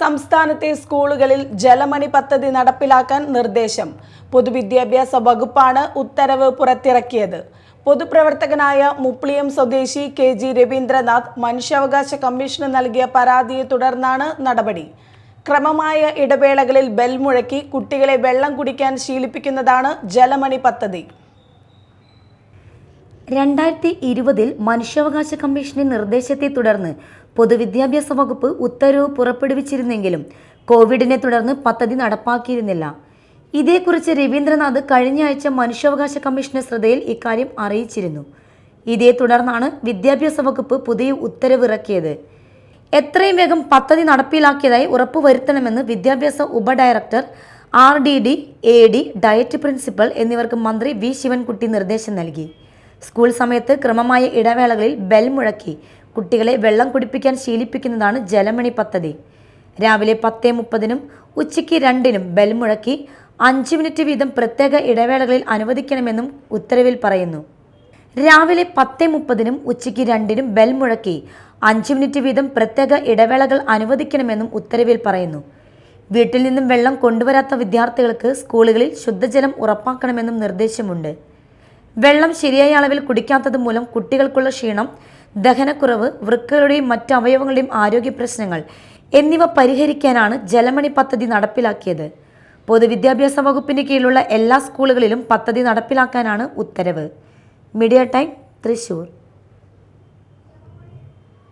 സംസ്ഥാനത്തെ സ്കൂളുകളിൽ ജലമണി പദ്ധതി നടപ്പിലാക്കാൻ നിർദ്ദേശം. പൊതുവിദ്യാഭ്യാസ വകുപ്പാണ് ഉത്തരവ് പുറത്തിറക്കിയത്. പൊതുപ്രവർത്തകനായ മുപ്ലിയം സ്വദേശി കെ ജി രവീന്ദ്രനാഥ് മനുഷ്യാവകാശ കമ്മീഷന് നൽകിയ പരാതിയെ തുടർന്നാണ് നടപടി. ക്രമമായ ഇടവേളകളിൽ ബെൽ മുഴക്കി കുട്ടികളെ വെള്ളം കുടിക്കാൻ ശീലിപ്പിക്കുന്നതാണ് ജലമണി പദ്ധതി. രണ്ടായിരത്തി ഇരുപതിൽ മനുഷ്യാവകാശ കമ്മീഷന്റെ നിർദ്ദേശത്തെ തുടർന്ന് പൊതുവിദ്യാഭ്യാസ വകുപ്പ് ഉത്തരവ് പുറപ്പെടുവിച്ചിരുന്നെങ്കിലും കോവിഡിനെ തുടർന്ന് പദ്ധതി നടപ്പാക്കിയിരുന്നില്ല. ഇതേക്കുറിച്ച് രവീന്ദ്രനാഥ് കഴിഞ്ഞ ആഴ്ച മനുഷ്യാവകാശ കമ്മീഷന്റെ ശ്രദ്ധയിൽ ഇക്കാര്യം അറിയിച്ചിരുന്നു. ഇതേ തുടർന്നാണ് വിദ്യാഭ്യാസ വകുപ്പ് പുതിയ ഉത്തരവിറക്കിയത്. എത്രയും വേഗം പദ്ധതി നടപ്പിലാക്കിയതായി ഉറപ്പുവരുത്തണമെന്ന് വിദ്യാഭ്യാസ ഉപഡയറക്ടർ R D D A D DIET principal എന്നിവർക്ക് മന്ത്രി വി ശിവൻകുട്ടി നിർദ്ദേശം നൽകി. സ്കൂൾ സമയത്ത് ക്രമമായ ഇടവേളകളിൽ ബെൽ മുഴക്കി കുട്ടികളെ വെള്ളം കുടിപ്പിക്കാൻ ശീലിപ്പിക്കുന്നതാണ് ജലമണി പദ്ധതി. രാവിലെ പത്തേ മുപ്പതിനും ഉച്ചയ്ക്ക് രണ്ടിനും ബെൽ മുഴക്കി അഞ്ച് മിനിറ്റ് വീതം പ്രത്യേക ഇടവേളകളിൽ അനുവദിക്കണമെന്നും ഉത്തരവിൽ പറയുന്നു. രാവിലെ പത്ത് മുപ്പതിനും ഉച്ചയ്ക്ക് രണ്ടിനും ബെൽ മുഴക്കി അഞ്ച് മിനിറ്റ് വീതം പ്രത്യേക ഇടവേളകൾ അനുവദിക്കണമെന്നും ഉത്തരവിൽ പറയുന്നു. വീട്ടിൽ നിന്നും വെള്ളം കൊണ്ടുവരാത്ത വിദ്യാർത്ഥികൾക്ക് സ്കൂളുകളിൽ ശുദ്ധജലം ഉറപ്പാക്കണമെന്നും നിർദ്ദേശമുണ്ട്. വെള്ളം ശരിയായ അളവിൽ കുടിക്കാത്തത് മൂലം കുട്ടികൾക്കുള്ള ക്ഷീണം ദഹനക്കുറവ് വൃക്കകളുടെയും മറ്റ് അവയവങ്ങളുടെയും ആരോഗ്യ പ്രശ്നങ്ങൾ എന്നിവ പരിഹരിക്കാനാണ് ജലമണി പദ്ധതി നടപ്പിലാക്കിയത്. പൊതുവിദ്യാഭ്യാസ വകുപ്പിന് കീഴിലുള്ള എല്ലാ സ്കൂളുകളിലും പദ്ധതി നടപ്പിലാക്കാനാണ് ഉത്തരവ്. Media time Thrissur.